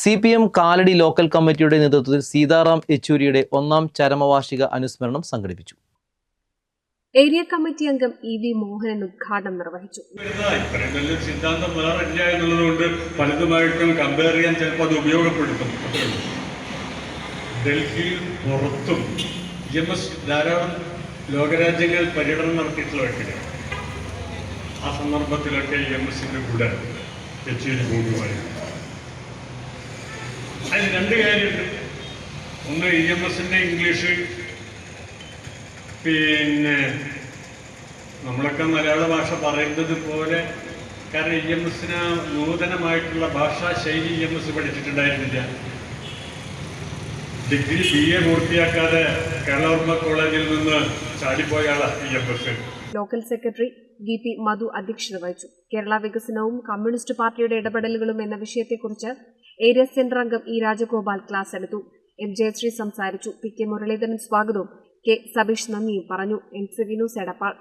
C P M Kalady local committee നേതൃത്വത്തിൽ സീതാറാം യെച്ചൂരിയുടെ ഒന്നാം ചരമവാർഷിക അനുസ്മരണം സംഘടിപ്പിച്ചു. ഏരിയ കമ്മിറ്റി അംഗം ഇ വി മോഹനൻ ഉദ്ഘാടനം നിർവഹിച്ചു. സിദ്ധാന്തം വേറെ ഇല്ല എന്നുള്ളത് പലതുമായിട്ടും കമ്പയർ ചെയ്യാൻ ചിലപ്പോൾ അത് ഉപയോഗപ്പെടുത്തും. ഡൽഹിയിൽ പുറത്തും ഇ എം എസ് ധാരാളം ലോകരാജ്യങ്ങൾ പര്യടനം നടത്തിയിട്ടുള്ള വ്യക്തിയാണ് ആ സന്ദർഭത്തിലൊക്കെ ഇ എം എസിന്റെ കൂടെ യെച്ചൂരി പോകുമായിരുന്നു. രണ്ട് കാര്യമുണ്ട്. ഒന്ന് ഇ എം എസിന്റെ ഇംഗ്ലീഷ് പിന്നെ നമ്മളൊക്കെ മലയാള ഭാഷ പറയുന്നത് പോലെ കാരണം ഇ എം എസിന് നൂതനമായിട്ടുള്ള ഭാഷാ ശൈലി ഇ എം എസ് പഠിച്ചിട്ടുണ്ടായിരുന്നില്ല. ഡിഗ്രി ബി എ പൂർത്തിയാക്കാതെ കേരളവർമ്മ കോളേജിൽ നിന്ന് ചാടിപ്പോയ ആളാണ് E M S local secretary V P Madhu അധ്യക്ഷത വഹിച്ചു. കേരള വികസനവും കമ്മ്യൂണിസ്റ്റ് പാർട്ടിയുടെ ഇടപെടലുകളും എന്ന വിഷയത്തെക്കുറിച്ച് ഏരിയ സെന്റർ അംഗം ഇ രാജഗോപാൽ ക്ലാസ് എടുത്തു. എം ജയശ്രീ സംസാരിച്ചു. പി കെ മുരളീധരൻ സ്വാഗതവും. കെ സബീഷ് നന്ദിയും പറഞ്ഞു. N C Vinu news Edappal.